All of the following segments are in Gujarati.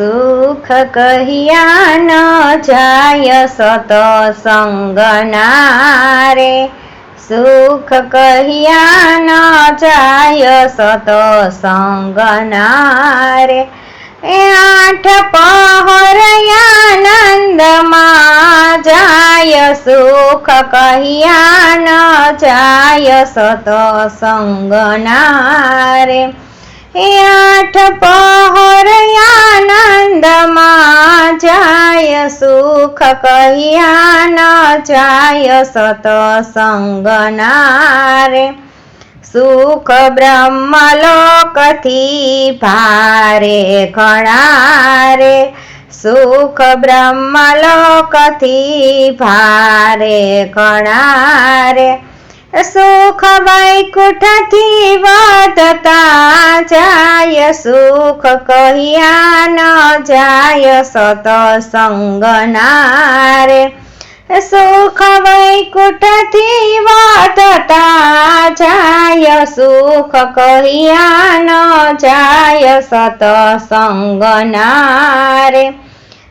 સુખ કહ્યા ન જાય સતસંગના રે સુખ કહ્યા ન જાય સતસંગના રે એ આઠ પહોર આનંદમાં જાય સુખ કહ્યા ન જાય સતસંગના રે એ આઠ પહોર આનંદમાં જાય, સુખ કહ્યા ન જાય સતસંગના રે સુખ બ્રહ્મલોકથી ભારે ઘણા રે સુખ બ્રહ્મલોકથી ભારે ઘણા રે સુખ વૈકુંઠથી વધતા જાય, સુખ કહ્યા ન જાય સતસંગના રે. સુખ વૈકુંઠથી વધતા જાય, સુખ કહ્યા ન જાય સતસંગના રે.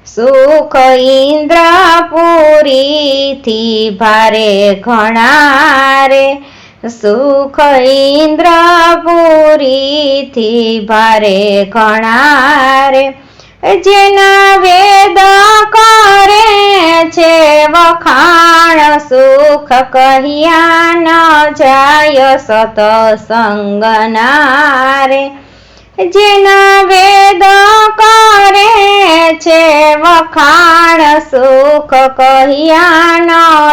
સુખ ઇન્દ્રપુરીથી ભારે ઘણા રે સુખ ઇન્દ્રપુરીથી ભારે ઘણા રે જેના વેદ કરે છે વખાણ, સુખ કહ્યા ન જાય સતસંગના રે જેના વેદ કરે છે વખાણ સુખ કહ્યા ન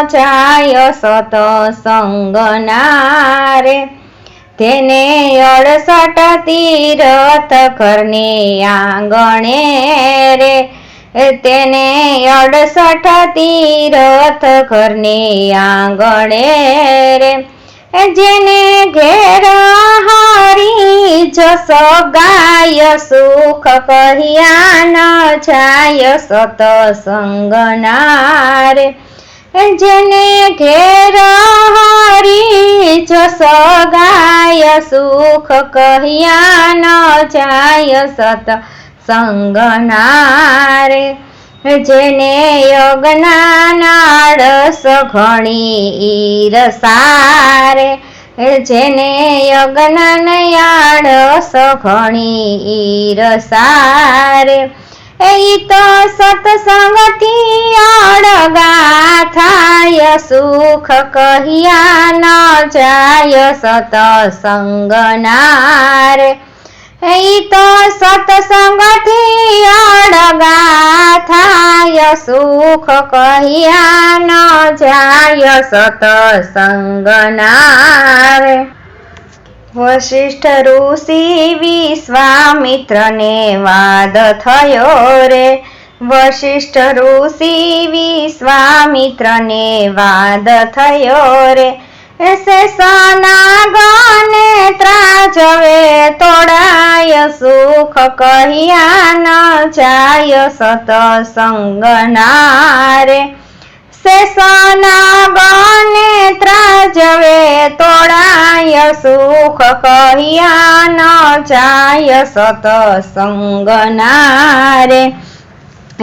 જાય સતસંગના રે તેને અડસઠ તીરથ કરને આંગણે રે. તેને અડસઠ તીરથ કરને આંગણે રે. જેને ઘેર હરી જસ ગાય સુખ કહ્યા ન જાય સતસંગના રે જેને ઘેર હરી જસ ગાય સુખ કહ્યા ન જાય સત સંગના જેને યજ્ઞાનાળસ ઘણી ઈરસારે જેને યજ્ઞાનયાળસ ઘણી ઈરસારે એ તો સત્સંગથી અડગા થાય સુખ કહ્યા ન જાય સતસંગના રે એ તો સત્સંગથી અડગા થાય સુખ કહ્યા ન જાય સતસંગના રે વશિષ્ઠ ઋષિ વિશ્વામિત્રને વાદ થયો રે. વશિષ્ઠ ઋષિ વિશ્વામિત્રને વાદ થયો રે. શેષના ગને ત્રાજવે તોડાય સુખ કહ્યા ન જાય સતસંગના રે શેષના ગને ત્રાજવે તોડાય સુખ કહ્યા ન જાય સતસંગના રે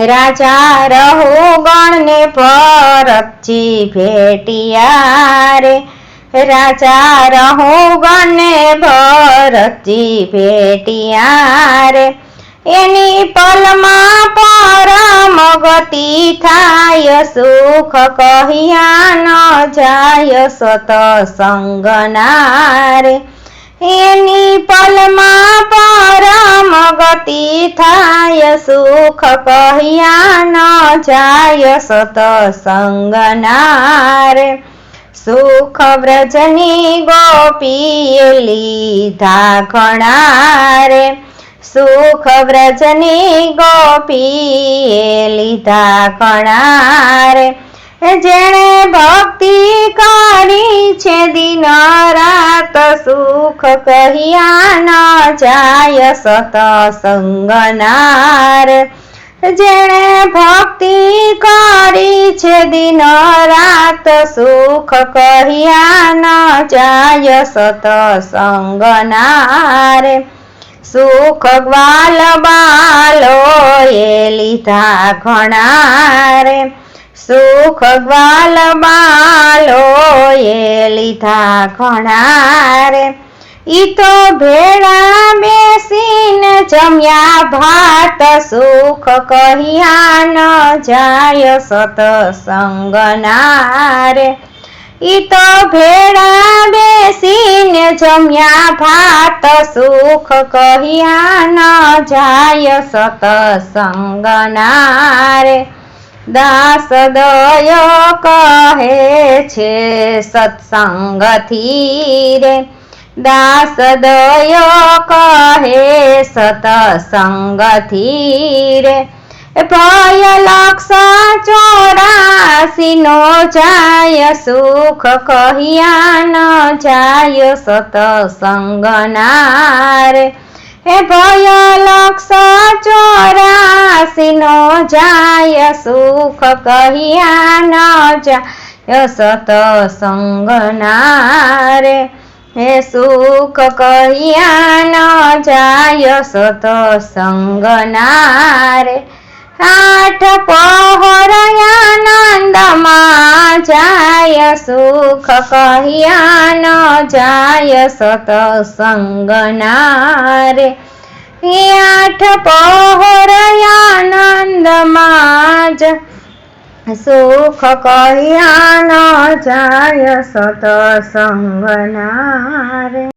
રાજા રહુ ગણને પરચી ભેટિયા રે રાજા રહો બને ભરતી ભેટિયા રે એની પલમાં પરમ ગતિ થાય, સુખ કહ્યા ન જાય સતસંગના રે એની પલમાં પરમ ગતિ થાય, સુખ કહ્યા ન જાય સતસંગના રે સુખ વ્રજની ગોપીએ લીધા ઘણા સુખ વ્રજની ગોપીએ લીધા ઘણા જેણે ભક્તિ કરી છે દિન રાત, સુખ કહ્યા ન જાય સત સંગનાર જેણે ભક્તિ કરી છે દિન રાત સુખ કહ્યા ન જાય સતસંગના રે. સુખ ગ્વાલ બાલો લીધા ઘણા રે. સુખ ગ્વાલ બાલો એ લીધા ઘણા રે. ઈ તો ભેળા બેસીને જમ્યા ભાત, સુખ કહ્યા ન જાય સતસંગના રે. ઈ તો ભેળા બેસીને જમ્યા ભાત, સુખ કહ્યા ન જાય સતસંગના રે. દાસ દયો કહે છે સત્સંગથી રે. દાસ દયો કહે સતસંગથી રે. ભય લક્ષ ચોરાસી નો જાય, સુખ કહ્યા ન જાય સતસંગના રે. હે ભય લક્ષ ચોરાસી નો જાય, સુખ કહ્યા ન જાય સતસંગના રે. હે સુખ કહ્યા ન જાય સતસંગના રે આઠ પહોરયાનંદમાં જાય સુખ કહ્યા ન જાય સતસંગના રે હે આઠ પહોરયાનંદમાં જ સુખ કહ્યા ન જાય સતસંગના રે.